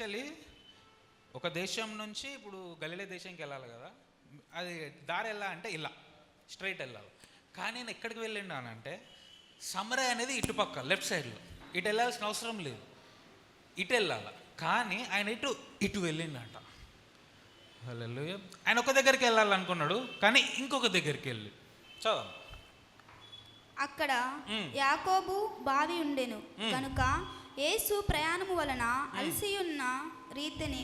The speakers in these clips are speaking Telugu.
యాక్చువల్లీ ఒక దేశం నుంచి ఇప్పుడు గలిలే దేశంకి వెళ్ళాలి కదా. అది దారి ఎలా అంటే ఇలా స్ట్రైట్ వెళ్ళాలి. కానీ నేను ఎక్కడికి వెళ్ళిండానంటే సమరే అనేది ఇటుపక్క లెఫ్ట్ సైడ్లో. ఇటు వెళ్ళాల్సిన అవసరం లేదు. ఇటు వెళ్ళాలి. కానీ ఆయన ఇటు ఇటు వెళ్ళిండంట. ఆయన ఒక దగ్గరికి వెళ్ళాలనుకున్నాడు కానీ ఇంకొక దగ్గరికి వెళ్ళి. చదవండి. అక్కడ. యాకోబు బావి ఉండెను. కనుక యేసు ప్రయాణము వలన అలసి ఉన్న రీతిని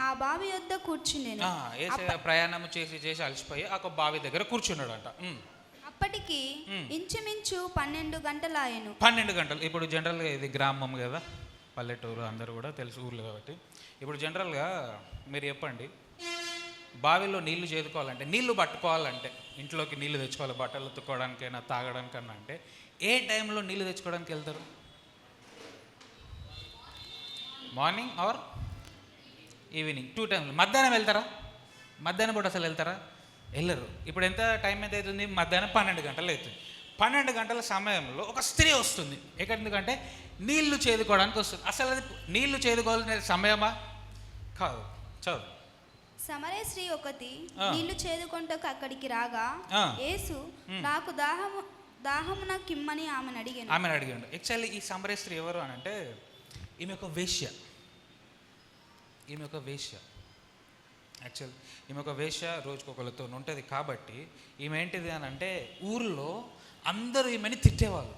ఆ బావి వద్ద కూర్చుండెను. ఆ, ఏసయ్య ప్రయాణం చేసి చేసి అలసిపోయి ఒక బావి దగ్గర కూర్చున్నాడంట. ఉమ్. అప్పటికి ఇంచుమించు పన్నెండు గంటలాయెను పన్నెండు గంటలు. ఇప్పుడు జనరల్గా ఇది గ్రామం కదా పల్లెటూరు అందరూ కూడా తెలుసు ఊర్లు కాబట్టి. ఇప్పుడు జనరల్గా మీరు చెప్పండి బావిలో నీళ్ళు చేదుకోవాలంటే నీళ్ళు పట్టుకోవాలంటే ఇంట్లోకి నీళ్ళు తెచ్చుకోవాలి బట్టలు ఉతుక్కోవడానికైనా తాగడానికన్నా అంటే ఏ టైంలో నీళ్ళు తెచ్చుకోవడానికి వెళ్తారు? Morning or evening? Two times మధ్యాహ్నం వెళ్తారా? మధ్యాహ్నం పూట అసలు వెళ్తారా? వెళ్ళరు. ఇప్పుడు ఎంత టైం ఎంత అవుతుంది? మధ్యాహ్నం పన్నెండు గంటలు అవుతుంది. పన్నెండు గంటల సమయంలో ఒక స్త్రీ వస్తుంది. ఎక్కడ? ఎందుకంటే నీళ్ళు చేదుకోవడానికి వస్తుంది. అసలు అది నీళ్ళు చేదుకోవాల్సిన సమయమా? కాదు. చదువు. సమరే స్త్రీ ఒకటి. నీళ్ళు చేదుకొంటకు అక్కడికి రాగా. యేసు నాకు దాహము దాహమున కిమ్మని ఆమెను అడిగాను. ఆమెను అడిగాడు. యాక్చువల్లీ ఈ సమరే స్త్రీ ఎవరు అని అంటే ఈమె ఒక వేశ్య. ఈమె ఒక వేశ్య. యాక్చువల్ ఈమె ఒక వేష రోజుకొకరితో ఉంటుంది కాబట్టి ఈమె ఏంటిది అని అంటే ఊర్లో అందరూ ఈమెని తిట్టేవాళ్ళు.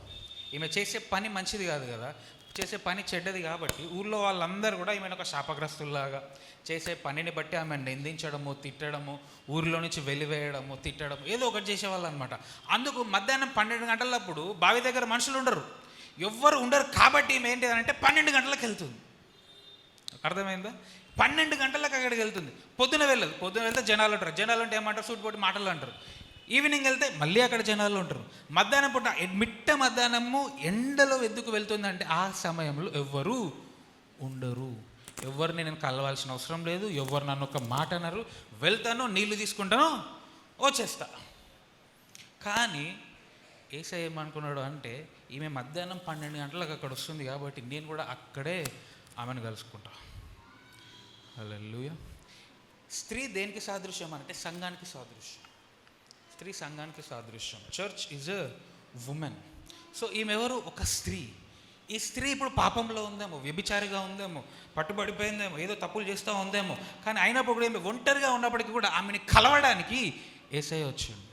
ఈమె చేసే పని మంచిది కాదు కదా. చేసే పని చెడ్డది కాబట్టి ఊర్లో వాళ్ళందరూ కూడా ఈమెను ఒక శాపగ్రస్తుల్లాగా చేసే పనిని బట్టి ఆమె నిందించడము తిట్టడము ఊరిలో నుంచి వెలివేయడము తిట్టడము ఏదో ఒకటి చేసేవాళ్ళు అనమాట అందుకు మధ్యాహ్నం పన్నెండు గంటలప్పుడు బావి దగ్గర మనుషులు ఉండరు. ఎవ్వరు ఉండరు కాబట్టి ఈమె ఏంటి అంటే పన్నెండు గంటలకు వెళ్తుంది. అర్థమైందా? పన్నెండు గంటలకు అక్కడికి వెళ్తుంది. పొద్దున వెళ్ళదు. పొద్దున వెళ్తే జనాలు ఉంటారు. జనాలు అంటే ఏమంటారు? సూట్ పోటీ మాటలు అంటారు. ఈవినింగ్ వెళ్తే మళ్ళీ అక్కడ జనాలు ఉంటారు. మధ్యాహ్నం పూట మిట్ట మధ్యాహ్నము ఎండలో ఎందుకు వెళ్తుందంటే ఆ సమయంలో ఎవ్వరు ఉండరు. ఎవరిని నేను కలవాల్సిన అవసరం లేదు. ఎవరు నన్ను ఒక మాట అన్నారు వెళ్తాను నీళ్ళు తీసుకుంటాను వచ్చేస్తా. కానీ ఏసై ఏమనుకున్నాడు అంటే ఈమె మధ్యాహ్నం పన్నెండు గంటలకు అక్కడ వస్తుంది కాబట్టి నేను కూడా అక్కడే ఆమెను కలుసుకుంటా. హల్లెలూయా. స్త్రీ దేనికి సాదృశ్యం అంటే సంఘానికి సాదృశ్యం. స్త్రీ సంఘానికి సాదృశ్యం. Church is a woman so ఈమె ఎవరు ఒక స్త్రీ. ఈ స్త్రీ ఇప్పుడు పాపంలో ఉందేమో వ్యభిచారిగా ఉందేమో పట్టుబడిపోయిందేమో ఏదో తప్పులు చేస్తూ ఉందేమో. కానీ అయినప్పుడు కూడా ఈమె ఒంటరిగా ఉన్నప్పటికీ కూడా ఆమెని కలవడానికి ఏసై వచ్చింది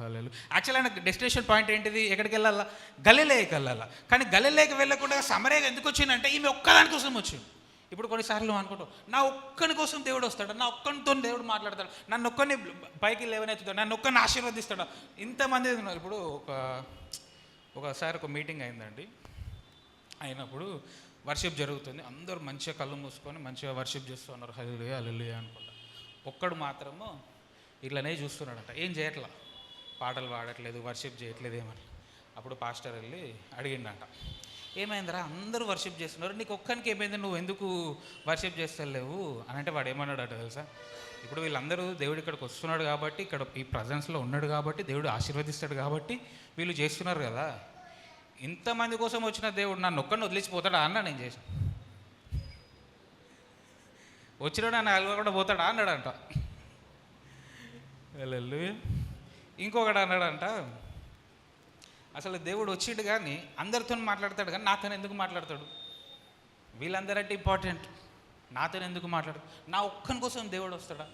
యాక్చువల్ ఆయన డెస్టినేషన్ పాయింట్ ఏంటిది? ఎక్కడికి వెళ్ళాలా? గలిలేకి వెళ్ళాలా. కానీ గలిలేకి వెళ్ళకుండా సమరేగా ఎందుకు వచ్చిందంటే ఈమె ఒక్కదాని కోసం వచ్చింది. ఇప్పుడు కొన్నిసార్లు అనుకుంటాం అనుకుంటావు నా ఒక్కని కోసం దేవుడు వస్తాడు? నా ఒక్కనితో దేవుడు మాట్లాడతాడు? నన్ను ఒక్కని పైకి లేవనెత్తుతాడు? నన్ను ఒక్కని ఆశీర్వదిస్తాడు? ఇంతమంది ఉన్నారు. ఇప్పుడు ఒక ఒకసారి ఒక మీటింగ్ అయిందండి. అయినప్పుడు వర్షిప్ జరుగుతుంది. అందరూ మంచిగా కళ్ళు మూసుకొని మంచిగా వర్షిప్ చేస్తూ ఉన్నారు. హల్లుయ హల్లుయ అనుకుంటా. ఒక్కడు మాత్రము ఇట్లనే చూస్తున్నాడట. ఏం చేయట్లా? పాటలు పాడట్లేదు వర్షిప్ చేయట్లేదు ఏమని. అప్పుడు పాస్టర్ వెళ్ళి అడిగిండంట. ఏమైందిరా అందరూ వర్షిప్ చేస్తున్నారు నీకు ఒక్కరికి ఏమైంది నువ్వు ఎందుకు వర్షిప్ చేస్తలేవు? అని అంటే వాడు ఏమన్నాడట తెలుసా? ఇప్పుడు వీళ్ళందరూ దేవుడు ఇక్కడికి వస్తున్నాడు కాబట్టి ఇక్కడ ఈ ప్రజెన్స్లో ఉన్నాడు కాబట్టి దేవుడు ఆశీర్వదిస్తాడు కాబట్టి వీళ్ళు చేస్తున్నారు కదా. ఇంతమంది కోసం వచ్చిన దేవుడు నన్ను ఒక్కడిని వదిలిచిపోతాడా అన్న నేను చేశాను వచ్చినాడు నన్ను అలవకుండా కూడా పోతాడా అన్నాడంట. వెళ్ళు ఇంకొకడు అన్నాడంట అసలు దేవుడు వచ్చిండు కానీ అందరితో మాట్లాడతాడు కానీ నాతో ఎందుకు మాట్లాడతాడు? వీళ్ళందరంటే ఇంపార్టెంట్ నాతో ఎందుకు మాట్లాడు? నా ఒక్కని కోసం దేవుడు వస్తాడా?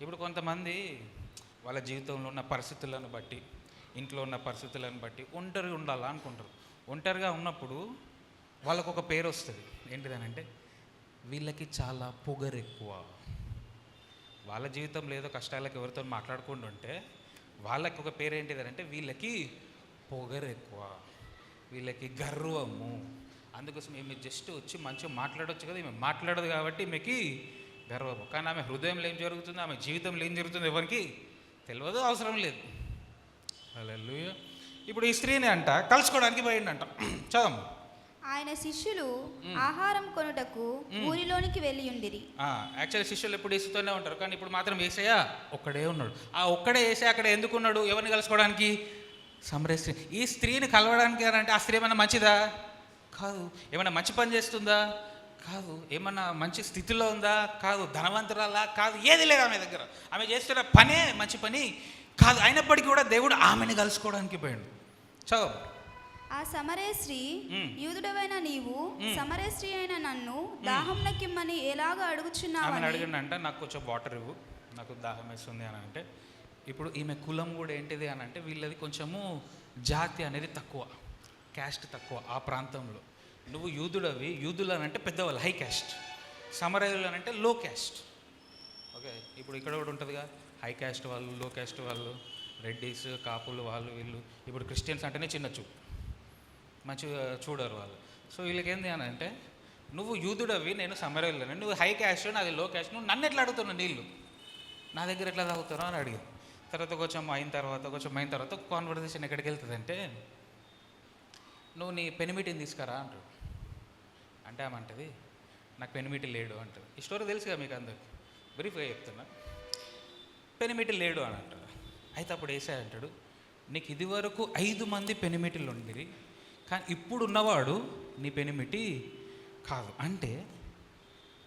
ఇప్పుడు కొంతమంది వాళ్ళ జీవితంలో ఉన్న పరిస్థితులను బట్టి ఇంట్లో ఉన్న పరిస్థితులను బట్టి ఒంటరిగా ఉండాలా అనుకుంటారు. ఒంటరిగా ఉన్నప్పుడు వాళ్ళకు ఒక పేరు వస్తుంది. ఏంటిదనంటే వీళ్ళకి చాలా పొగరు ఎక్కువ వాళ్ళ జీవితంలో ఏదో కష్టాలకు ఎవరితో మాట్లాడుకుంటుంటే వాళ్ళకి ఒక పేరు ఏంటిదంటే వీళ్ళకి పొగరు ఎక్కువ వీళ్ళకి గర్వము. అందుకోసం ఈమె జస్ట్ వచ్చి మంచిగా మాట్లాడొచ్చు కదా ఈమె మాట్లాడదు కాబట్టి ఈమెకి గర్వము. కానీ ఆమె హృదయంలో ఏం జరుగుతుందో ఆమె జీవితంలో ఏం జరుగుతుందో ఎవరికి తెలియదు అవసరం లేదు. అలా ఇప్పుడు ఈ స్త్రీని అంట కలుసుకోవడానికి పోయిండంట. చదము ఆయన శిష్యులు ఆహారం కొనుటకు ఊరిలోనికి వెళ్ళి ఉండిరి యాక్చువల్ శిష్యులు ఎప్పుడు ఏసుతోనే ఉంటారు కానీ ఇప్పుడు మాత్రం ఏసయ్య ఒక్కడే ఉన్నాడు. ఆ ఒక్కడే ఏసే అక్కడ ఎందుకు ఉన్నాడు? ఎవరిని కలుసుకోవడానికి? సమరే స్త్రీ ఈ స్త్రీని కలవడానికి అంటే ఆ స్త్రీ ఏమైనా మంచిదా? కాదు. ఏమైనా మంచి పని చేస్తుందా? కాదు. ఏమన్నా మంచి స్థితిలో ఉందా? కాదు. ధనవంతురాలా? కాదు. ఏది లేదు ఆమె దగ్గర. ఆమె చేస్తున్న పనే మంచి పని కాదు. అయినప్పటికీ కూడా దేవుడు ఆమెని కలుసుకోవడానికి పోయాడు. చదువు. ఆ సమరే స్త్రీ మ్మ్. యూదుడవైన నీవు మ్మ్. సమరే స్త్రీ అయిన నన్ను దాహం నక్కిమ్మని ఎలాగ ఆమెను అడుగుచున్నావని అడిగిండంట నాకు కొంచెం వాటర్ ఇవ్వు నాకు దాహం వేస్తుంది అని అంటే ఇప్పుడు ఈమె కులం కూడా ఏంటిది అని అంటే వీళ్ళది కొంచెము జాతి అనేది తక్కువ క్యాస్ట్ తక్కువ ఆ ప్రాంతంలో. నువ్వు యూదుడవి యూదులు అని అంటే పెద్దవాళ్ళు హై క్యాస్ట్ సమరయులు అని అంటే లో క్యాస్ట్ ఓకే ఇప్పుడు ఇక్కడ కూడా ఉంటుందిగా హై క్యాస్ట్ వాళ్ళు లో క్యాస్ట్ వాళ్ళు రెడ్డీస్ కాపులు వాళ్ళు వీళ్ళు. ఇప్పుడు క్రిస్టియన్స్ అంటేనే చిన్న చూపు మంచిగా చూడరు వాళ్ళు. సో వీళ్ళకి ఏంది అని అంటే నువ్వు యూదుడవి నేను సమరయులని నువ్వు హై క్యాష్ నాది లో క్యాష్ నువ్వు నన్ను ఎట్లా అడుగుతున్నావు నీళ్ళు? నా దగ్గర ఎట్లా తాగుతున్నావు అని అడిగింది తర్వాత కొంచెం అయిన తర్వాత కొంచెం అయిన తర్వాత కాన్వర్జేషన్ ఎక్కడికి వెళ్తుంది అంటే నువ్వు నీ పెనిమిటిని తీసుకురా అంటాడు అంటే ఆమంటది నాకు పెనిమిటి లేడు అంటది ఈ స్టోరీ తెలుసుగా మీకు అందరికి? బ్రీఫ్గా చెప్తున్నా. పెనిమిటి లేడు అని అంటాడు అయితే అప్పుడు వేసాయంటాడు నీకు ఇదివరకు ఐదు మంది పెనిమిటిలు ఉండిరి కానీ ఇప్పుడు ఉన్నవాడు నీ పెనిమిటి కాదు. అంటే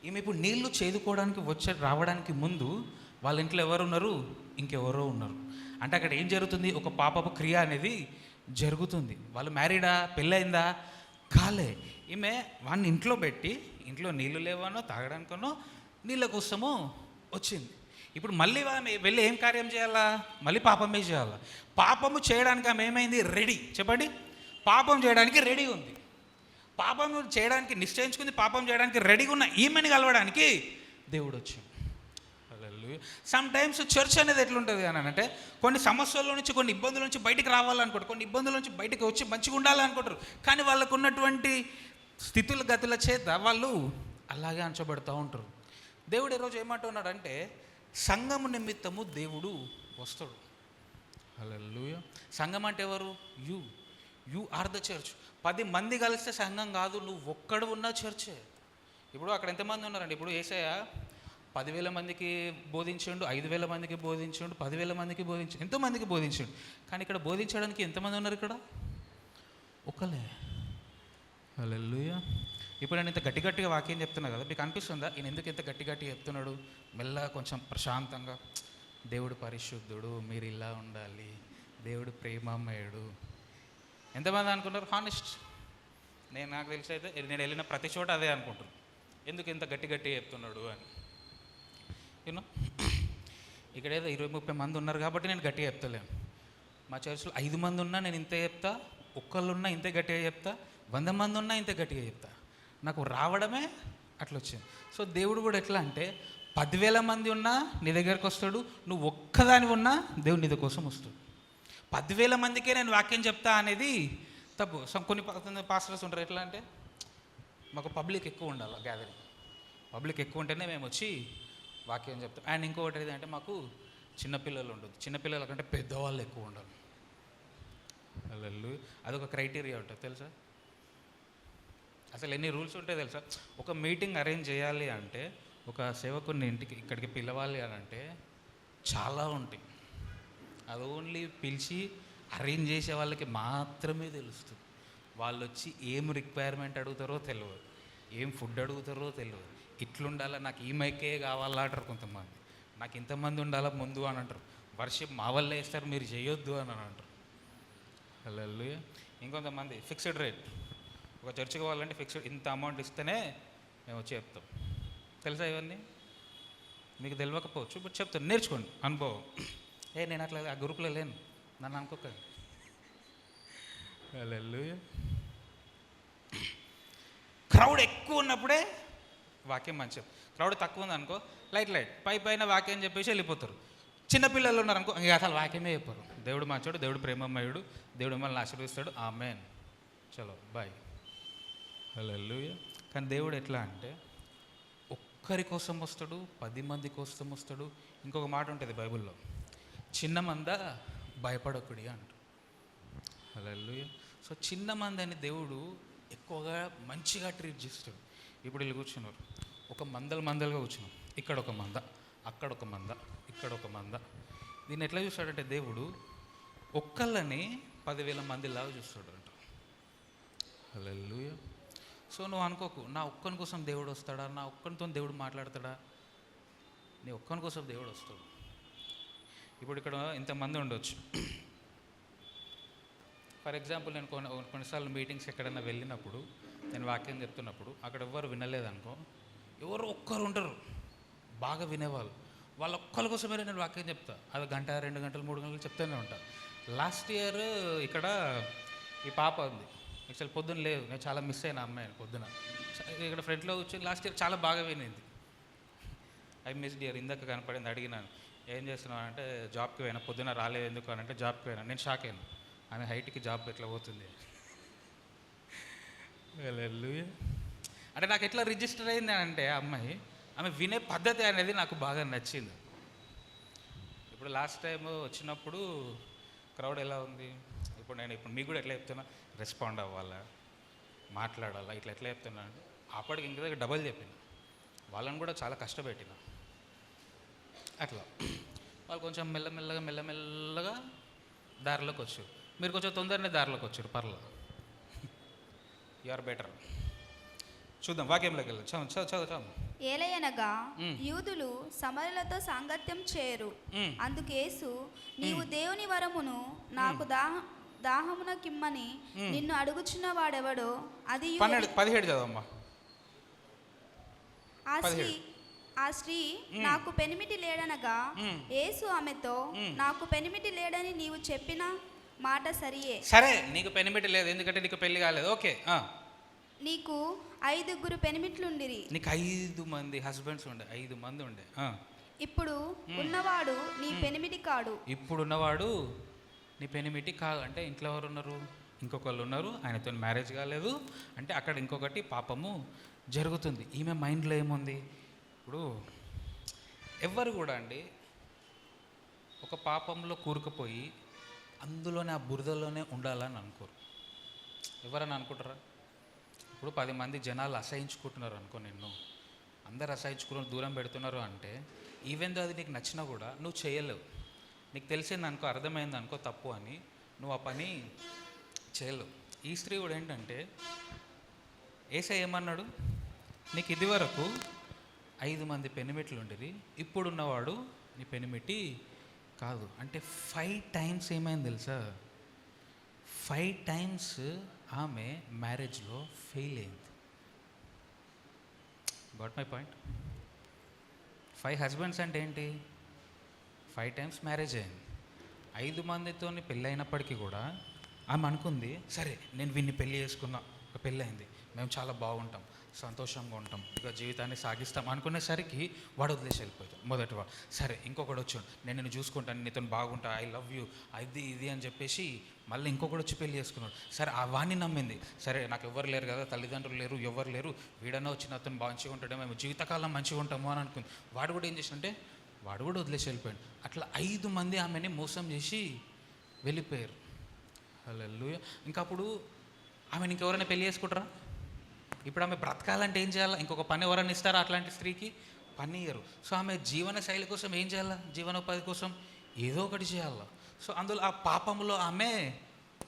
ఈమె ఇప్పుడు నీళ్ళు చేదుకోవడానికి వచ్చే రావడానికి ముందు వాళ్ళ ఇంట్లో ఎవరు ఉన్నారు ఇంకెవరో ఉన్నారు. అంటే అక్కడ ఏం జరుగుతుంది? ఒక పాపపు క్రియ అనేది జరుగుతుంది. వాళ్ళు మ్యారీడా? పెళ్ళైందా కాలే. ఈమె వాడిని ఇంట్లో పెట్టి ఇంట్లో నీళ్ళు లేవనో తాగడానికనో నీళ్ళ కోసమో వచ్చింది. ఇప్పుడు మళ్ళీ ఆమె వెళ్ళి ఏం కార్యం చేయాలా? మళ్ళీ పాపమే చేయాలా? పాపము చేయడానికి ఆమె ఏమైంది? రెడీ. చెప్పండి. పాపం చేయడానికి రెడీ ఉంది. పాపం చేయడానికి నిశ్చయించుకుంది పాపం చేయడానికి రెడీగా ఉన్న ఈమెని కలవడానికి దేవుడు వచ్చాడు. సమ్ టైమ్స్ చర్చ్ అనేది ఎట్లుంటుంది అని అంటే కొన్ని సమస్యల నుంచి కొన్ని ఇబ్బందుల నుంచి బయటికి రావాలనుకుంటారు. కొన్ని ఇబ్బందుల నుంచి బయటికి వచ్చి మంచిగా ఉండాలనుకుంటారు. కానీ వాళ్ళకు ఉన్నటువంటి స్థితుల గతుల చేత వాళ్ళు అలాగే అంచబడుతూ ఉంటారు. దేవుడు ఈరోజు ఏమంటున్నాడంటే సంఘము నిమిత్తము దేవుడు వస్తాడు. హల్లెలూయా సంఘం అంటే ఎవరు? You you are the church పది మంది కలిస్తే సంఘం కాదు నువ్వు ఒక్కడు ఉన్న చర్చే ఇప్పుడు అక్కడ ఎంతమంది ఉన్నారండి? ఇప్పుడు ఏసయ్య పదివేల మందికి బోధించండు ఐదు వేల మందికి బోధించండు పదివేల మందికి బోధించు ఎంతోమందికి బోధించండు. కానీ ఇక్కడ బోధించడానికి ఎంతమంది ఉన్నారు ఇక్కడ? ఒకలే హల్లెలూయా ఇప్పుడు నేను ఇంత గట్టి గట్టిగా వాక్యం చెప్తున్నా కదా మీకు అనిపిస్తుందా? ఈయన ఎందుకు ఇంత గట్టి గట్టిగా చెప్తున్నాడు? మెల్లగా కొంచెం ప్రశాంతంగా దేవుడు పరిశుద్ధుడు మీరు ఇలా ఉండాలి. దేవుడు ప్రేమమయుడు. ఎంతమంది అనుకుంటారు? హానెస్ట్. నేను నాకు తెలిసి అయితే నేను వెళ్ళిన ప్రతి చోట అదే అనుకుంటాను ఎందుకు ఇంత గట్టి గట్టి చెప్తున్నాడు అని. యూనో ఇక్కడ ఏదో ఇరవై ముప్పై మంది ఉన్నారు కాబట్టి నేను గట్టిగా చెప్తలేను. మా చర్చిలో ఐదు మంది ఉన్నా నేను ఇంతే చెప్తా ఒక్కళ్ళు ఉన్నా ఇంతే గట్టిగా చెప్తా వంద మంది ఉన్నా ఇంతే గట్టిగా చెప్తా. నాకు రావడమే అట్లా వచ్చింది. సో దేవుడు కూడా ఎట్లా అంటే పదివేల మంది ఉన్నా నీ దగ్గరకు వస్తాడు నువ్వు ఒక్కదాని ఉన్నా దేవుడు నీ కోసం వస్తాడు. పదివేల మందికే నేను వాక్యం చెప్తా అనేది తప్పు. కొన్ని పాస్టర్స్ ఉంటారు. ఎట్లా అంటే మాకు పబ్లిక్ ఎక్కువ ఉండాలి గ్యాదరింగ్ పబ్లిక్ ఎక్కువ ఉంటేనే మేము వచ్చి వాక్యం చెప్తాం. అండ్ ఇంకొకటి ఏంటంటే మాకు చిన్నపిల్లలు ఉండదు చిన్నపిల్లల కంటే పెద్దవాళ్ళు ఎక్కువ ఉండాలి. వాళ్ళు అదొక క్రైటీరియా ఉంటుంది. తెలుసా? అసలు ఎన్ని రూల్స్ ఉంటాయి తెలుసా? ఒక మీటింగ్ అరేంజ్ చేయాలి అంటే ఒక సేవకుని ఇంటికి ఇక్కడికి పిలవాలి అని అంటే చాలా ఉంటాయి. అది ఓన్లీ పిలిచి అరేంజ్ చేసే వాళ్ళకి మాత్రమే తెలుస్తుంది. వాళ్ళు వచ్చి ఏం రిక్వైర్మెంట్ అడుగుతారో తెలియదు ఏం ఫుడ్ అడుగుతారో తెలియదు ఇట్లుండాలా నాకు ఈ మైకే కావాలా అంటారు కొంతమంది. నాకు ఇంతమంది ఉండాలా ముందు అని అంటారు. వర్షిప్ మా వల్ల వేస్తారు మీరు చేయొద్దు అని అంటారు. హలో ఇంకొంతమంది ఫిక్స్డ్ రేట్ ఒక చర్చికి పోవాలంటే ఫిక్స్డ్ ఇంత అమౌంట్ ఇస్తేనే మేము వచ్చి చెప్తాం. తెలుసా ఇవన్నీ? మీకు తెలియకపోవచ్చు బట్ చెప్తాను. నేర్చుకోండి అనుభవం. ఏ నేను అట్లా ఆ గ్రూప్లో లేను. నన్ను అనుకోకండి హల్లెలూయా. క్రౌడ్ ఎక్కువ ఉన్నప్పుడే వాక్యం మంచిది. క్రౌడ్ తక్కువ ఉంది అనుకో లైట్ లైట్ పై పైన వాక్యం చెప్పేసి వెళ్ళిపోతారు. చిన్నపిల్లలు ఉన్నారు అనుకో ఇంకా అసలు వాక్యమే చెప్పారు. దేవుడు మంచోడు దేవుడు ప్రేమమయుడు దేవుడు మిమ్మల్ని ఆశీర్వదిస్తాడు. ఆమెన్ చలో బాయ్ హల్లెలూయా. కానీ దేవుడు ఎట్లా అంటే ఒక్కరి కోసం వస్తాడు పది మంది కోసం వస్తాడు. ఇంకొక మాట ఉంటుంది బైబిల్లో. చిన్న మంద భయపడకుడి అంట సో చిన్న మంది అని దేవుడు ఎక్కువగా మంచిగా ట్రీట్ చేస్తాడు ఇప్పుడు వీళ్ళు కూర్చున్నారు. ఒక మందలు మందలుగా కూర్చున్నాం. ఇక్కడ ఒక మంద అక్కడ ఒక మంద ఇక్కడ ఒక మంద. దీన్ని ఎట్లా చూస్తాడంటే దేవుడు ఒక్కళ్ళని పదివేల మందిలాగా చూస్తాడు అంట హల్లెలూయా సో నువ్వు అనుకోకు నా ఒక్కని కోసం దేవుడు వస్తాడా? నా ఒక్కనితో దేవుడు మాట్లాడతాడా? నీ ఒక్కని కోసం దేవుడు వస్తాడు. ఇప్పుడు ఇక్కడ ఇంతమంది ఉండొచ్చు. ఫర్ ఎగ్జాంపుల్ నేను కొన్ని కొన్నిసార్లు మీటింగ్స్ ఎక్కడైనా వెళ్ళినప్పుడు నేను వాక్యం చెప్తున్నప్పుడు అక్కడ ఎవ్వరు వినలేదనుకో ఎవరు ఒక్కరు ఉండరు బాగా వినేవాళ్ళు. వాళ్ళ ఒక్కరి కోసమే నేను వాక్యం చెప్తా. అది గంట రెండు గంటలు మూడు గంటలు చెప్తూనే ఉంటా. లాస్ట్ ఇయర్ ఇక్కడ ఈ పాప ఉంది. యాక్చువల్ పొద్దున్న లేదు నేను చాలా మిస్ అయిన అమ్మాయిని పొద్దున. ఇక్కడ ఫ్రంట్లో వచ్చి లాస్ట్ ఇయర్ చాలా బాగా వినింది. ఐ మిస్ డియర్ ఇందాక కనపడింది అడిగినాను. ఏం చేస్తున్నావు అంటే జాబ్కి పోయినా పొద్దున రాలేదు ఎందుకు అని అంటే జాబ్కి పోయినా. నేను షాక్ అయినా. ఆమె హైట్కి జాబ్ ఎట్లా పోతుంది? అంటే నాకు ఎట్లా రిజిస్టర్ అయింది అంటే ఆ అమ్మాయి ఆమె వినే పద్ధతి అనేది నాకు బాగా నచ్చింది. ఇప్పుడు లాస్ట్ టైం వచ్చినప్పుడు క్రౌడ్ ఎలా ఉంది? ఇప్పుడు నేను ఇప్పుడు మీకు కూడా ఎట్లా చెప్తున్నా? రెస్పాండ్ అవ్వాలా? మాట్లాడాలా? ఇట్లా ఎట్లా చెప్తున్నా అంటే అప్పటికి ఇంకా దగ్గర డబల్ చెప్పింది వాళ్ళని కూడా చాలా కష్టపెట్టిన. అట్లా. వాళ్ళు కొంచెం మెల్లమెల్లగా మెల్లమెల్లగా దారిలోకి వచ్చారు. మీరు కొంచెం తొందరనే దారిలోకి వచ్చారు పర్లా. యు ఆర్ బెటర్ చూద్దాం వాక్యంలోకి వెళ్ళి చదువు చదువు చదువు చదువు. ఏలయనగా. యూదులు సమరులతో సాంగత్యం చేయరు. అందుకేసు నీవు దేవుని వరమును నాకు దాహ దాహమున కిమ్మని నిన్ను అడుగుచున్న వాడెవడో అది పదిహేడు చదవమ్మా. ఆ స్త్రీ పదిహేడు. ఆ స్త్రీ నాకు పెనిమిటి లేడనగా. యేసు ఆమెతో నాకు పెనిమిటి లేడని నీవు చెప్పిన మాట సరియే. సరే నీకు పెనిమిటి లేదు ఎందుకంటే నీకు పెళ్ళి కాలేదు. ఓకే. నీకు ఐదుగురు పెనిమిట్లుండిరి. నీకు ఐదు మంది హస్బెండ్స్ ఉండే ఐదు మంది ఉండే. ఇప్పుడు ఉన్నవాడు నీ పెనిమిటి కాడు. ఇప్పుడున్నవాడు నీ పెనిమిటి కాదు అంటే ఇంట్లో ఎవరు ఉన్నారు ఇంకొకళ్ళు ఉన్నారు ఆయనతో మ్యారేజ్ కాలేదు. అంటే అక్కడ ఇంకొకటి పాపము జరుగుతుంది. ఈమె మైండ్లో ఏముంది? ఇప్పుడు ఎవ్వరు కూడా అండి ఒక పాపంలో కూరుకుపోయి అందులోనే ఆ బురదలోనే ఉండాలని అనుకోరు. ఎవరని అనుకుంటారా? ఇప్పుడు పది మంది జనాలు అసహించుకుంటున్నారు అనుకో నిన్ను. అందరు అసహించుకుని దూరం పెడుతున్నారు అంటే ఈవెన్ దో అది నీకు నచ్చినా కూడా నువ్వు చేయలేవు. నీకు తెలిసింది అనుకో అర్థమైంది అనుకో తప్పు అని నువ్వు ఆ పని చేయలేవు. ఈ స్త్రీ కూడా ఏంటంటే ఏసై ఏమన్నాడు? నీకు ఇది వరకు ఐదు మంది పెనిమిట్లు ఉండేది ఇప్పుడున్నవాడు నీ పెనిమిటి కాదు. అంటే ఫైవ్ టైమ్స్ ఏమైంది తెలుసా? ఫైవ్ టైమ్స్ ఆమె మ్యారేజ్లో ఫెయిల్ అయింది. Got my point five husbands అంటే ఏంటి? ఫైవ్ టైమ్స్ మ్యారేజ్ అయింది. ఐదు మందితో పెళ్ళి అయినప్పటికీ కూడా ఆమె అనుకుంది సరే నేను వీన్ని పెళ్ళి చేసుకున్నా ఒక పెళ్ళైంది మేము చాలా బాగుంటాం సంతోషంగా ఉంటాం ఇక జీవితాన్ని సాగిస్తాం అనుకునేసరికి వాడు వదిలేసి వెళ్ళిపోతాడు మొదటి వాడు సరే ఇంకొకడు వచ్చాడు. నేను నిన్ను చూసుకుంటాను నీతో బాగుంటా ఐ లవ్ యూ అది ఇది అని చెప్పేసి మళ్ళీ ఇంకొకటి వచ్చి పెళ్ళి చేసుకున్నాడు. సరే ఆ వాణ్ణి నమ్మింది. సరే నాకు ఎవరు లేరు కదా తల్లిదండ్రులు లేరు ఎవరు లేరు. వీడన్నా వచ్చిన అతను మంచిగా ఉంటాడే మేము జీవితకాలం మంచిగా ఉంటాము అని అనుకుంది. వాడు కూడా ఏం చేసిందంటే వాడు కూడా వదిలేసి వెళ్ళిపోయాడు. అట్లా ఐదు మంది ఆమెని మోసం చేసి వెళ్ళిపోయారు. హలో ఇంకా అప్పుడు ఆమెను ఇంకెవరైనా పెళ్ళి చేసుకుంటారా? ఇప్పుడు ఆమె బ్రతకాలంటే ఏం చేయాలా? ఇంకొక పని ఎవరైనా ఇస్తారా అట్లాంటి స్త్రీకి? పని ఇయ్యరు. సో ఆమె జీవన శైలి కోసం ఏం చేయాలా? జీవనోపాధి కోసం ఏదో ఒకటి చేయాలా? సో అందులో ఆ పాపంలో ఆమె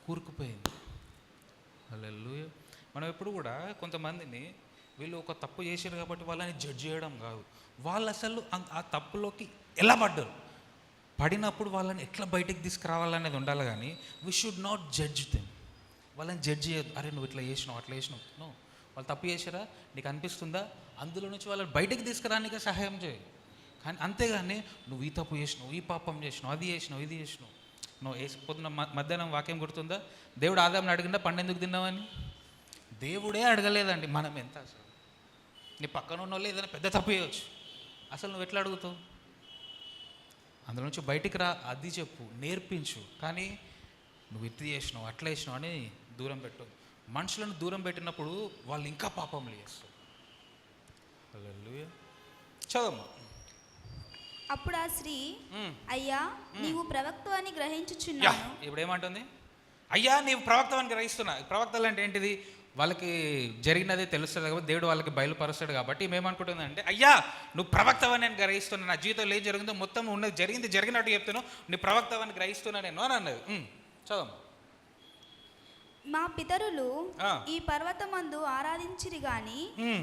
కూరుకుపోయింది. హలో మనం ఎప్పుడు కూడా కొంతమందిని వీళ్ళు ఒక తప్పు చేశారు కాబట్టి వాళ్ళని జడ్జ్ చేయడం కాదు. వాళ్ళు అసలు ఆ- ఆ తప్పులోకి ఎలా పడ్డారు? పడినప్పుడు వాళ్ళని ఎట్లా బయటికి తీసుకురావాలనేది ఉండాలి కానీ we should not judge them వాళ్ళని జడ్జ్ చేయొద్దు. అరే నువ్వు ఇట్లా చేసినావు అట్లా చేసినావు. నో వాళ్ళు తప్పు చేశారా? నీకు అనిపిస్తుందా? అందులో నుంచి వాళ్ళని బయటికి తీసుకురానికే సహాయం చేయి. కానీ అంతేగాని నువ్వు ఈ తప్పు చేసినావు ఈ పాపం చేసినావు అది చేసినావు ఇది చేసినావు. నువ్వు వేసి పొద్దున మధ్యాహ్నం వాక్యం గుర్తుందా? దేవుడు ఆదాంని అడిగిందా పండెందుకు తిన్నావని? దేవుడే అడగలేదండి మనం ఎంత అసలు? నీ పక్కన ఉన్న వాళ్ళు ఏదైనా పెద్ద తప్పు చేయవచ్చు అసలు నువ్వు ఎట్లా అడుగుతావు? అందులో నుంచి బయటికి రా అది చెప్పు నేర్పించు. కానీ నువ్వు ఇది చేసినావు అట్లా చేసినావు అని దూరం పెట్టు. మనుషులను దూరం పెట్టినప్పుడు వాళ్ళు ఇంకా పాపంలు చేస్తారు చదమ్మా అప్పుడు ఆ స్త్రీ. అయ్యా నీవు ప్రవక్త అని గ్రహించుచున్నాను ఇప్పుడు ఏమంటుంది? అయ్యా నీవు ప్రవక్తవని గ్రహిస్తున్నా. ప్రవక్తలు అంటే ఏంటిది? వాళ్ళకి జరిగినది తెలుస్తుంది కాబట్టి దేవుడు వాళ్ళకి బయలుపరుస్తాడు కాబట్టి మేమనుకుంటుంది అంటే అయ్యా నువ్వు ప్రవక్తవని నేను గ్రహిస్తున్నా. నా జీవితంలో ఏం జరిగిందో మొత్తం ఉన్నది జరిగింది జరిగినట్టు చెప్తాను నీ ప్రవక్తవని గ్రహిస్తున్నా నేను అని అన్నది చదవమ్మా. మా పితరులు. ఈ పర్వతమందు ఆరాధించిరి గాని.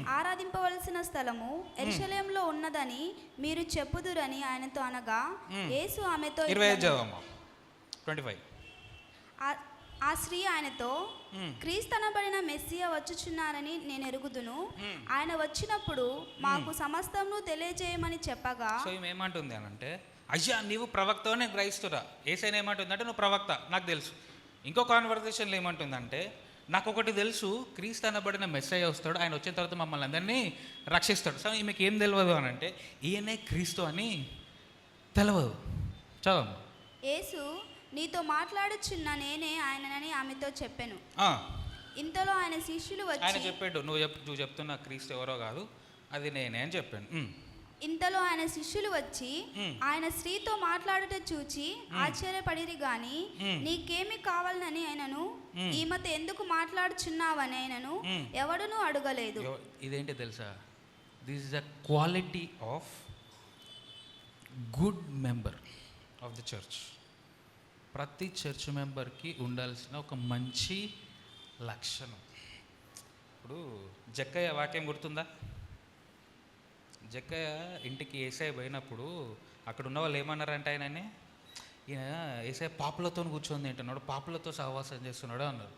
ఆరాధింపవలసిన స్థలము ఎరుషలేంలో ఉన్నదని మీరు చెప్పుదురని ఆయనతో అనగా యేసు ఆమెతో ఆ- స్త్రీ ఆయనతో క్రీస్తనబడిన మెస్సియా వచ్చుచున్నారని నేను ఎరుగుదును. ఆయన వచ్చినప్పుడు మాకు సమస్తము తెలియజేయమని చెప్పగా సో ఏమంటుంది అని అంటే అయ్యా నీవు ప్రవక్త నేను గ్రహిస్తురా. ఏసైనా ఏమంటుంది అంటే నువ్వు ప్రవక్త నాకు తెలుసు. ఇంకో కాన్వర్జేషన్లో ఏమంటుందంటే నాకు ఒకటి తెలుసు క్రీస్తు అనబడిన మెస్సయ్య వస్తాడు ఆయన వచ్చిన తర్వాత మమ్మల్ని అందరినీ రక్షిస్తాడు. సో ఈమెకి ఏం తెలియదు అని అంటే ఈయనే క్రీస్తు అని తెలియదు చదవమ్మా. యేసు నీతో మాట్లాడుచున్న నేనే ఆయననని ఆమెతో చెప్పాను. ఇంతలో ఆయన శిష్యులు ఆయన వచ్చి చెప్పాడు నువ్వు చెప్ నువ్వు చెప్తున్న క్రీస్తు ఎవరో కాదు అది నేనే అని చెప్పాను. ఇంతలో ఆయన శిష్యులు వచ్చి. ఆయన స్త్రీతో మాట్లాడుట చూచి ఆశ్చర్యపడిరి గాని. నీకేమి కావాలని ఆయనను. ఈమెతో ఎందుకు మాట్లాడుచున్నావని ఆయనను. ఎవడునూ అడగలేదు ఇదేంటి తెలుసా this is the quality of good member of the church ప్రతి చర్చ్ మెంబర్కి ఉండాల్సిన ఒక మంచి లక్షణం ఇప్పుడు జక్కయ్య వాక్యం గుర్తుందా జక్కయ్య ఇంటికి ఏసఐ పోయినప్పుడు అక్కడ ఉన్న వాళ్ళు ఏమన్నారంటే ఆయనని ఈయన ఏసఐ పాపులతో కూర్చొని తింటున్నాడు పాపులతో సహవాసం చేస్తున్నాడు అన్నారు.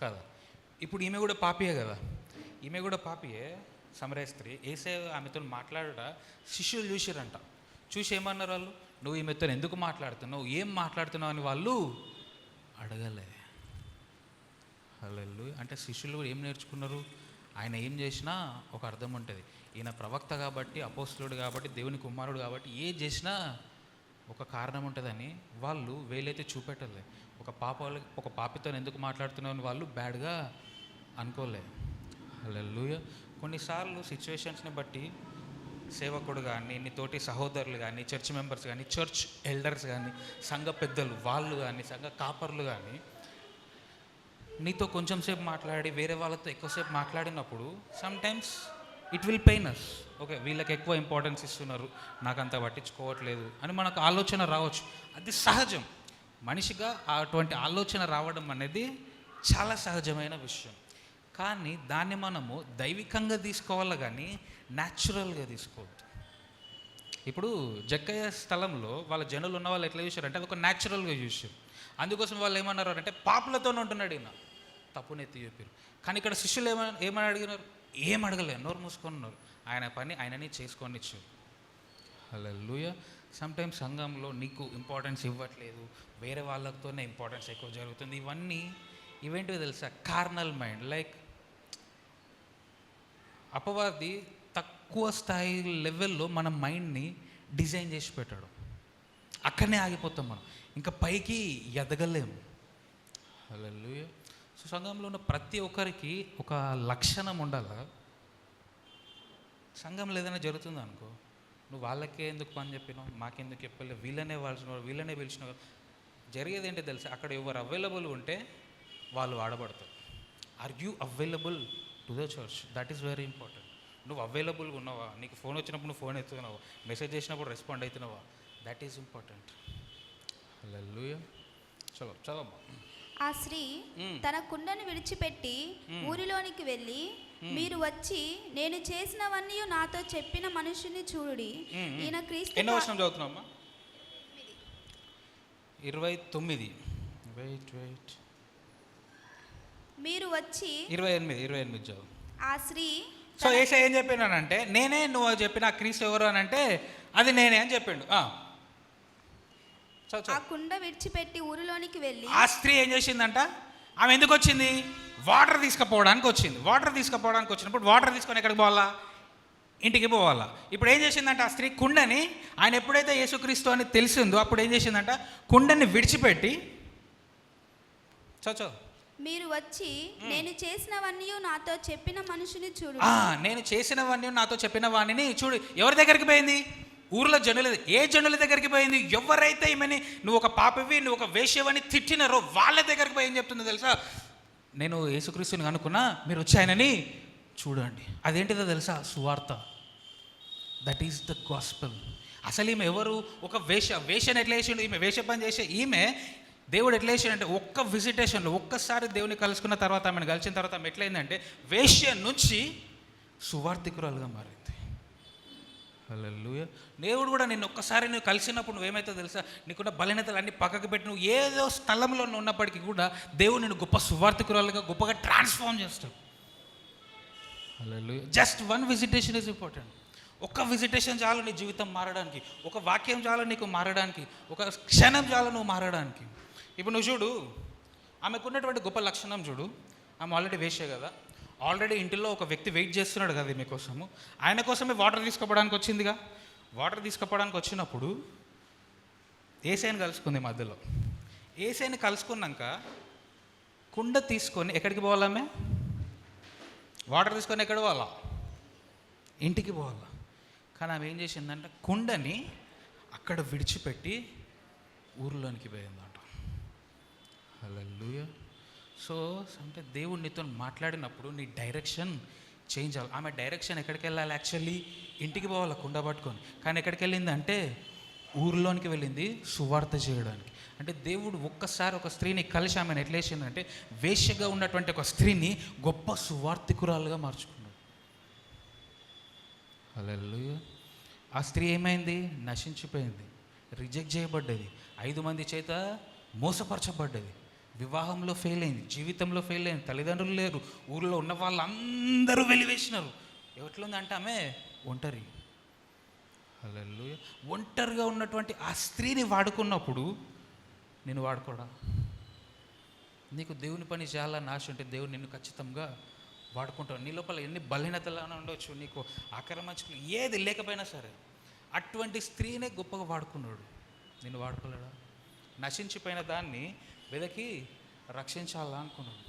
కదా? ఇప్పుడు ఈమె కూడా పాపియే కదా. ఈమె కూడా పాపియే. సమరయ స్త్రీ ఏసఐ ఆమెతో మాట్లాడట శిష్యులు చూసిరంట. చూసి ఏమన్నారు వాళ్ళు? నువ్వు ఈమెతో ఎందుకు మాట్లాడుతున్నావు? ఏం మాట్లాడుతున్నావు? అని వాళ్ళు అడగలే. హల్లెలూయ. అంటే శిష్యులు ఏం నేర్చుకున్నారు? ఆయన ఏం చేసినా ఒక అర్థం ఉంటుంది. ఈయన ప్రవక్త కాబట్టి అపోస్తుడు కాబట్టి దేవుని కుమారుడు కాబట్టి ఏ చేసినా ఒక కారణం ఉంటుందని వాళ్ళు వేలైతే చూపెట్టలే. ఒక పాప ఒక పాపితో ఎందుకు మాట్లాడుతున్నావు అని వాళ్ళు బ్యాడ్గా అనుకోలే. లూయ కొన్నిసార్లు సిచ్యువేషన్స్ని బట్టి సేవకుడు కానీ నీ తోటి సహోదరులు కానీ చర్చ్ మెంబర్స్ కానీ చర్చ్ ఎల్డర్స్ కానీ సంఘ పెద్దలు వాళ్ళు కానీ సంఘ కాపర్లు కానీ నీతో కొంచెం సేపు మాట్లాడి వేరే వాళ్ళతో ఎక్కువసేపు మాట్లాడినప్పుడు sometimes it will pain us okay వీళ్ళకి ఎక్కువ ఇంపార్టెన్స్ ఇస్తున్నారు. నాకు అంత పట్టించుకోవట్లేదు అని మనకు ఆలోచన రావచ్చు. అది సహజం. మనిషిగా అటువంటి ఆలోచన రావడం అనేది చాలా సహజమైన విషయం. కానీ దాన్ని మనము దైవికంగా తీసుకోవాలి కానీ న్యాచురల్గా తీసుకోవద్దు. ఇప్పుడు జక్కయ్య స్థలంలో వాళ్ళ జనులు ఉన్న వాళ్ళు ఎట్లా చూశారంటే అది ఒక న్యాచురల్గా చూశారు. అందుకోసం వాళ్ళు ఏమన్నారు అంటే పాపులతోనే ఉంటున్నాడు ఈయన. తప్పునెత్తి చెప్పారు. కానీ ఇక్కడ శిష్యులు ఏమని ఏమని అడిగినారు? ఏం అడగలే నోరు మూసుకొని ఉన్నారు. ఆయన పని ఆయనని చేసుకొని ఇచ్చారు హల్లెలూయ. సమ్ టైమ్స్ సంఘంలో నీకు ఇంపార్టెన్స్ ఇవ్వట్లేదు వేరే వాళ్ళతోనే ఇంపార్టెన్స్ ఎక్కువ జరుగుతుంది. ఇవన్నీ ఇవేంటివి తెలుసా? కార్నల్ మైండ్ లైక్ అపవాది తక్కువ స్థాయి లెవెల్లో మన మైండ్ని డిజైన్ చేసి పెట్టాడు. అక్కడనే ఆగిపోతాం మనం. ఇంకా పైకి ఎదగలేము. హల్లెలూయా. సో సంఘంలో ఉన్న ప్రతి ఒక్కరికి ఒక లక్షణం ఉండాలా? సంఘంలో ఏదైనా జరుగుతుంది అనుకో? నువ్వు వాళ్ళకే ఎందుకు పని చెప్పినావు? మాకెందుకు చెప్పలే? వీళ్ళనే వాళ్ళ వీళ్ళనే పిలిచినావు జరిగేది ఏంటో తెలుసా? అక్కడ ఎవరు అవైలబుల్ ఉంటే వాళ్ళు వాడబడతారు. Are you available to the church that is very important నువ్వు అవైలబుల్గా ఉన్నావా? నీకు ఫోన్ వచ్చినప్పుడు నువ్వు ఫోన్ ఎత్తుతున్నావా మెసేజ్ చేసినప్పుడు రెస్పాండ్ అవుతున్నావా దట్ ఈస్ ఇంపార్టెంట్ హల్లెలూయా చలో చదవమ్మా ఆ స్త్రీ. తన కుండను విడిచిపెట్టి ఊరిలోనికి వెళ్ళి మీరు వచ్చి నేను చేసినవన్నీ నాతో చెప్పిన మనుషుని చూడుడి. ఈయన క్రీస్తు ఎన్నో చదువుతున్నావమ్మా? ఇరవై తొమ్మిది. వెయిట్ వెయిట్ మీరు వచ్చి ఇరవై ఎనిమిది ఇరవై ఎనిమిది చదువు. ఆ స్త్రీ సో ఏసా ఏం చెప్పినానంటే నేనే నువ్వు చెప్పిన ఆ క్రీస్తు ఎవరు? అని అంటే అది నేనే అని చెప్పిండు. ఆ. కుండ విడిచిపెట్టి ఊరిలోనికి వెళ్ళి ఆ స్త్రీ ఏం చేసిందంట? ఆమె ఎందుకు వచ్చింది? వాటర్ తీసుకుపోవడానికి వచ్చింది. వాటర్ తీసుకుపోవడానికి వచ్చినప్పుడు వాటర్ తీసుకొని ఎక్కడికి పోవాలా? ఇంటికి పోవాలా. ఇప్పుడు ఏం చేసిందంట? ఆ స్త్రీ కుండని ఆయన ఎప్పుడైతే యేసుక్రీస్తు అని తెలిసిందో అప్పుడు ఏం చేసిందంట? కుండని విడిచిపెట్టి చదువు మీరు వచ్చి నేను చేసినవన్నీ నాతో చెప్పిన మనుషుని చూడు. నేను చేసినవన్నీ నాతో చెప్పిన వాణిని చూడు. ఎవరి దగ్గరికి పోయింది? ఊర్లో జనుల ఏ జనుల దగ్గరికి పోయింది? ఎవరైతే ఈమెని నువ్వు ఒక పాపవి నువ్వు ఒక వేషవని తిట్టినారో వాళ్ళ దగ్గరికి పోయి ఏం చెప్తుందో తెలుసా? నేను యేసుక్రీస్తుని అనుకున్నా మీరు వచ్చాయనని చూడండి. అదేంటిదో తెలుసా? సువార్త. దట్ ఈస్ ద గాస్పల్ అసలు ఈమె ఎవరు? ఒక వేష వేషను ఎట్లా వేసిండు? ఈమె వేష పని చేసే ఈమె దేవుడు ఎట్లా చేసాడంటే ఒక్క విజిటేషన్లో ఒక్కసారి దేవుని కలుసుకున్న తర్వాత ఆమెను కలిసిన తర్వాత ఆమె ఎట్లయిందంటే వేష్య నుంచి సువార్థికురాలుగా మారింది. హల్లెలూయా. దేవుడు కూడా నిన్ను ఒక్కసారి నువ్వు కలిసినప్పుడు నువ్వేమైతే తెలుసా? నీకున్న బలహీనతలు అన్ని పక్కకు పెట్టి నువ్వు ఏదో స్థలంలో ఉన్నప్పటికీ కూడా దేవుడు నిన్ను గొప్ప సువార్థికురాలుగా గొప్పగా ట్రాన్స్ఫార్మ్ చేస్తాడు. Hallelujah. Just one visitation is important ఒక్క విజిటేషన్ చాలు నీ జీవితం మారడానికి. ఒక వాక్యం చాలు నీకు మారడానికి. ఒక క్షణం చాలు నువ్వు మారడానికి. ఇప్పుడు నువ్వు చూడు ఆమెకున్నటువంటి గొప్ప లక్షణం చూడు. ఆమె ఆల్రెడీ వేసే కదా. ఆల్రెడీ ఇంటిలో ఒక వ్యక్తి వెయిట్ చేస్తున్నాడు కదా మీకోసము. ఆయన కోసమే వాటర్ తీసుకుపోవడానికి వచ్చిందిగా. వాటర్ తీసుకుపోవడానికి వచ్చినప్పుడు ఏసైని కలుసుకుంది మధ్యలో. ఏసైని కలుసుకున్నాక కుండ తీసుకొని ఎక్కడికి పోవాలమ్మే? వాటర్ తీసుకొని ఎక్కడ పోవాలా? ఇంటికి పోవాలా. కానీ ఆమె ఏం చేసిందంటే కుండని అక్కడ విడిచిపెట్టి ఊర్లోనికి పోయిందంట. హల్లెలూయా. సో అంటే దేవుడు నీతో మాట్లాడినప్పుడు నీ డైరెక్షన్ చేంజ్ అవ్వాలి. ఆమె డైరెక్షన్ ఎక్కడికి వెళ్ళాలి? యాక్చువల్లీ ఇంటికి పోవాలి కుండ పట్టుకొని. కానీ ఎక్కడికి వెళ్ళింది అంటే ఊర్లోనికి వెళ్ళింది సువార్త చేయడానికి. అంటే దేవుడు ఒక్కసారి ఒక స్త్రీని కలిసి ఆమెను ఎట్లేసిందంటే వేశ్యగా ఉన్నటువంటి ఒక స్త్రీని గొప్ప సువార్థికురాలుగా మార్చుకున్నాడు. హల్లెలూయా. ఆ స్త్రీ ఏమైంది? నశించిపోయింది. రిజెక్ట్ చేయబడ్డది. ఐదు మంది చేత మోసపరచబడ్డది. వివాహంలో ఫెయిల్ అయింది జీవితంలో ఫెయిల్ అయింది తల్లిదండ్రులు లేరు ఊళ్ళో ఉన్న వాళ్ళందరూ వెలివేసినారు. ఎట్లుందంటే ఆమె ఒంటరి. అల్లెల్లు ఒంటరిగా ఉన్నటువంటి ఆ స్త్రీని వాడుకున్నప్పుడు నేను వాడుకోడా? నీకు దేవుని పని చేయాలని ఆశ ఉంటే దేవుడు నిన్ను ఖచ్చితంగా వాడుకుంటావు నీ లోపల ఎన్ని బలహీనతలు ఉండొచ్చు నీకు ఆక్రమించుకుని ఏది లేకపోయినా సరే. అటువంటి స్త్రీనే గొప్పగా వాడుకున్నాడు. నేను వాడుకోలేడా? నశించిపోయిన దాన్ని వెదకి రక్షించాలా అనుకున్నాడు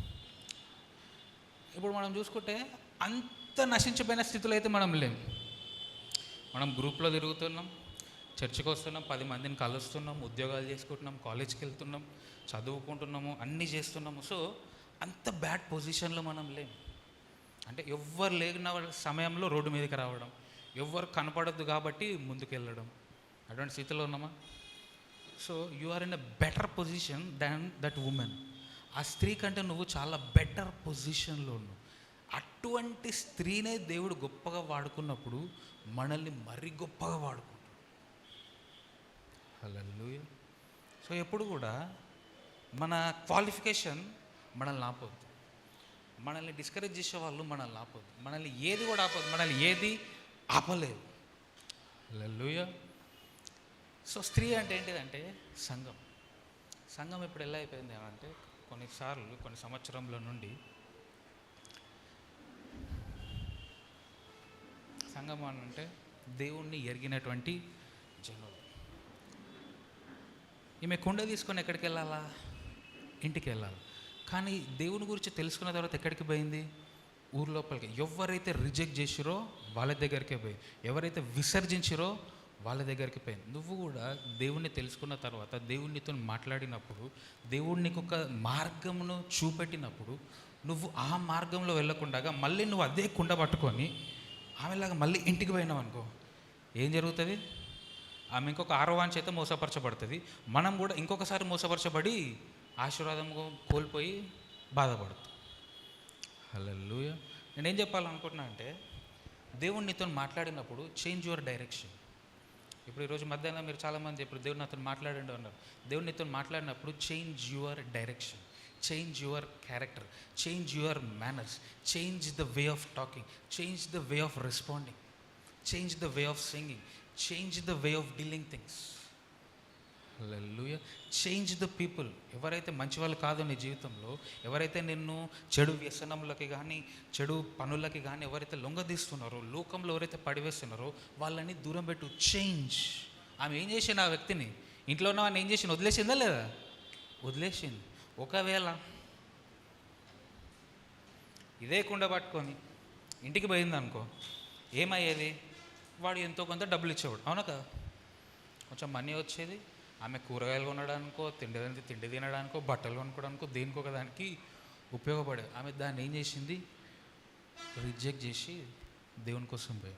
ఇప్పుడు మనం చూసుకుంటే అంత నశించిపోయిన స్థితిలో అయితే మనం లేము మనం గ్రూప్లో తిరుగుతున్నాం చర్చికి వస్తున్నాం పది మందిని కలుస్తున్నాం ఉద్యోగాలు చేసుకుంటున్నాం కాలేజ్కి వెళ్తున్నాం చదువుకుంటున్నాము అన్నీ చేస్తున్నాము. సో అంత బ్యాడ్ పొజిషన్లో మనం లేము అంటే ఎవ్వరు లేకున్న సమయంలో రోడ్డు మీదకి రావడం ఎవ్వరు కనపడద్దు కాబట్టి ముందుకు వెళ్ళడం అటువంటి స్థితిలో ఉన్నామా? So you are in a better position than that woman ఆ స్త్రీ కంటే నువ్వు చాలా బెటర్ పొజిషన్లో ఉన్నావు. అటువంటి స్త్రీనే దేవుడు గొప్పగా వాడుకున్నప్పుడు మనల్ని మరీ గొప్పగా వాడుకుంటాడు. సో ఎప్పుడు కూడా మన క్వాలిఫికేషన్ మనల్ని ఆపొద్దు. మనల్ని డిస్కరేజ్ చేసే వాళ్ళు మనల్ని ఆపొద్దు. మనల్ని ఏది కూడా ఆపొద్దు. మనల్ని ఏది ఆపలేదు. హల్లెలూయా సో స్త్రీ అంటే ఏంటిదంటే సంఘం. సంఘం ఇప్పుడు ఎలా అయిపోయింది అంటే కొన్నిసార్లు కొన్ని సంవత్సరంలో నుండి సంఘం అని అంటే దేవుణ్ణి ఎరిగినటువంటి జనులు. ఈమె కుండ తీసుకొని ఎక్కడికి వెళ్ళాలా? ఇంటికి వెళ్ళాలి. కానీ దేవుని గురించి తెలుసుకున్న తర్వాత ఎక్కడికి పోయింది? ఊరు లోపలికి. ఎవరైతే రిజెక్ట్ చేసిరో వాళ్ళ దగ్గరికే పోయి ఎవరైతే విసర్జించిరో వాళ్ళ దగ్గరికి పోయింది నువ్వు కూడా దేవుణ్ణి తెలుసుకున్న తర్వాత దేవుణ్ణితో మాట్లాడినప్పుడు దేవుడు నీకు ఒక మార్గమును చూపెట్టినప్పుడు నువ్వు ఆ మార్గంలో వెళ్ళకుండా మళ్ళీ నువ్వు అదే కుండ పట్టుకొని ఆమెలాగా మళ్ళీ ఇంటికి పోయినావు అనుకో ఏం జరుగుతుంది? ఆమె ఇంకొక ఆరోవాన్ చేత మోసపరచబడుతుంది. మనం కూడా ఇంకొకసారి మోసపరచబడి ఆశీర్వాదం కోల్పోయి బాధపడుతుంది హల్లెలూయ. నేనేం చెప్పాలనుకుంటున్నా అంటే దేవుడు నీతో మాట్లాడినప్పుడు చేంజ్ యువర్ డైరెక్షన్ ఇప్పుడు ఈరోజు మధ్యాహ్నం మీరు చాలామంది ఇప్పుడు దేవుని అతను మాట్లాడండి అన్నారు. దేవుని అతను మాట్లాడినప్పుడు change your direction change your character change your manners change the way of talking change the way of responding change the way of singing change the way of dealing things లూయ చేంజ్ ద పీపుల్ ఎవరైతే మంచి వాళ్ళు నీ జీవితంలో ఎవరైతే నిన్ను చెడు వ్యసనములకి కానీ చెడు పనులకి కానీ ఎవరైతే లొంగదీస్తున్నారో లోకంలో ఎవరైతే పడివేస్తున్నారో వాళ్ళని దూరం పెట్టు. చేంజ్ ఆమె ఏం చేసింది ఆ వ్యక్తిని? ఇంట్లో ఉన్న వాడిని ఏం చేసింది? వదిలేసిందా లేదా? వదిలేసింది. ఒకవేళ ఇదే కుండ పట్టుకొని ఇంటికి పోయింది అనుకో ఏమయ్యేది? వాడు ఎంతో కొంత డబ్బులు ఇచ్చేవాడు. అవునా కదా? కొంచెం మనీ వచ్చేది. ఆమె కూరగాయలు కొనడానికో తిండి తిండి తినడానికో బట్టలు కొనుక్కోవడానికో దేనికో ఒకదానికి దానికి ఆమె దాన్ని ఏం చేసింది? రిజెక్ట్ చేసి దేవుని కోసం పోయి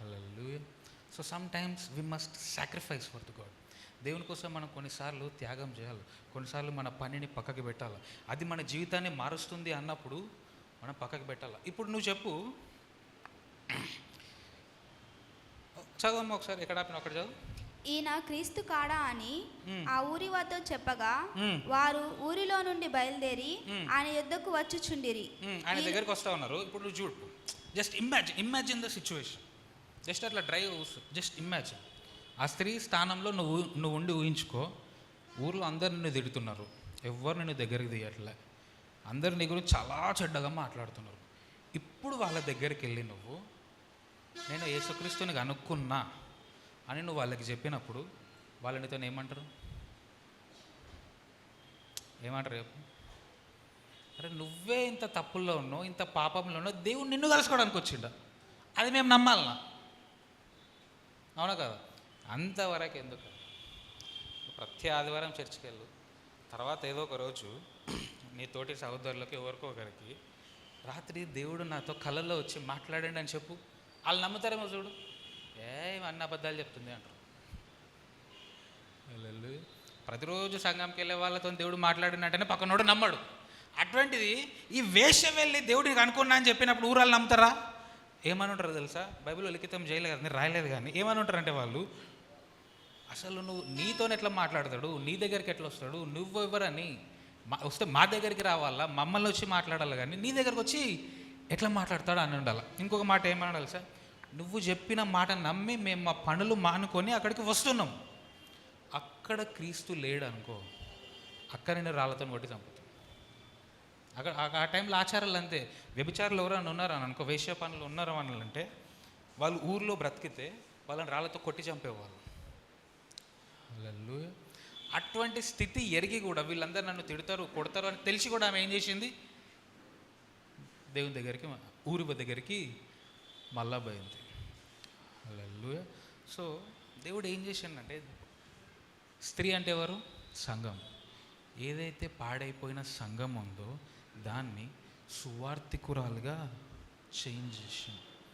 hallelujah so sometimes we must sacrifice for the God దేవుని కోసం మనం కొన్నిసార్లు త్యాగం చేయాలి. కొన్నిసార్లు మన పనిని పక్కకి పెట్టాలి. అది మన జీవితాన్ని మారుస్తుంది అన్నప్పుడు మనం పక్కకి పెట్టాలి. ఇప్పుడు నువ్వు చెప్పు. చదవమ్మా ఒకసారి ఎక్కడ ఆపిన ఒకటి చదువు. ఈయన క్రీస్తు కాడా అని. ఆ ఊరి వద్ద చెప్పగా. వారు ఊరిలో నుండి బయలుదేరి. ఆయన యుద్ధకు వచ్చుచుండిరి. ఆయన దగ్గరికి వస్తా ఉన్నారు. ఇప్పుడు నువ్వు చూడు. Just imagine imagine the situation just అట్లా డ్రైవ్ జస్ట్ ఇమాజిన్ ఆ స్త్రీ స్థానంలో నువ్వు నువ్వు ఉండి ఊహించుకో. ఊర్లో అందరు నిన్ను తిడుతున్నారు. ఎవ్వరు నిన్ను దగ్గరికి తీయట్లే. అందరు నీ గురించి చాలా చెడ్డగా మాట్లాడుతున్నారు. ఇప్పుడు వాళ్ళ దగ్గరికి వెళ్ళి నువ్వు నేను యేసుక్రీస్తుని కనుక్కున్నా. అని నువ్వు వాళ్ళకి చెప్పినప్పుడు వాళ్ళు నీతో ఏమంటారు? ఏమంటారు చెప్పు? అరే నువ్వే ఇంత తప్పుల్లో ఉన్నావు ఇంత పాపంలో ఉన్నావు దేవుడు నిన్ను కలుసుకోవడానికి వచ్చిండ. అది మేము నమ్మాలనా? అవునా కదా? అంతవరకు ఎందుకు? ప్రతి ఆదివారం చర్చికి వెళ్ళు. తర్వాత ఏదో ఒక రోజు నీ తోటి సహోదరులకి ఎవరికో ఒకరికి రాత్రి దేవుడు నాతో కళల్లో వచ్చి మాట్లాడండి అని చెప్పు. వాళ్ళు నమ్ముతారేమో చూడు. ఏ అన్న అబద్ధాలు చెప్తుంది అంటారు. ప్రతిరోజు సంఘంకి వెళ్ళే వాళ్ళతో దేవుడు మాట్లాడినట్టనే పక్కనోడు నమ్మడు. అటువంటిది ఈ వేషం వెళ్ళి దేవుడిని అనుకున్నా అని చెప్పినప్పుడు ఊరాలు నమ్ముతారా? ఏమని ఉంటారు తెలుసా? బైబిల్లో లిఖితం చేయలేదు కదా రాయలేదు కానీ ఏమని ఉంటారంటే వాళ్ళు అసలు నువ్వు నీతోనే ఎట్లా మాట్లాడతాడు? నీ దగ్గరికి ఎట్లా వస్తాడు? నువ్వు ఎవరని? మా వస్తే మా దగ్గరికి రావాలా? మమ్మల్ని వచ్చి మాట్లాడాలి కానీ నీ దగ్గరికి వచ్చి ఎట్లా మాట్లాడతాడు అని ఉండాలి. ఇంకొక మాట ఏమని ఉండాలి సార్? నువ్వు చెప్పిన మాట నమ్మి మేము మా పనులు మానుకొని అక్కడికి వస్తున్నాం. అక్కడ క్రీస్తు లేడు అనుకో అక్కడ నేను రాళ్ళతో కొట్టి చంపుతాను అక్కడ ఆ- టైంలో ఆచారాలు అంతే. వ్యభిచారులు ఎవరైనా ఉన్నారని అనుకో? వేశ్య పనులు ఉన్నారు అని అంటే వాళ్ళు ఊర్లో బ్రతికితే వాళ్ళని రాళ్ళతో కొట్టి చంపేవాళ్ళు. వాళ్ళు అటువంటి స్థితి ఎరిగి కూడా వీళ్ళందరూ నన్ను తిడతారు కొడతారు అని తెలిసి కూడా ఆమె ఏం చేసింది? దేవుని దగ్గరికి ఊరి దగ్గరికి మళ్ళా పోయింది సో దేవుడు ఏం చేసిండంటే స్త్రీ అంటే ఎవరు? సంఘం. ఏదైతే పాడైపోయిన సంఘం ఉందో దాన్ని సువార్థికురాలుగా చేంజ్ చేసింది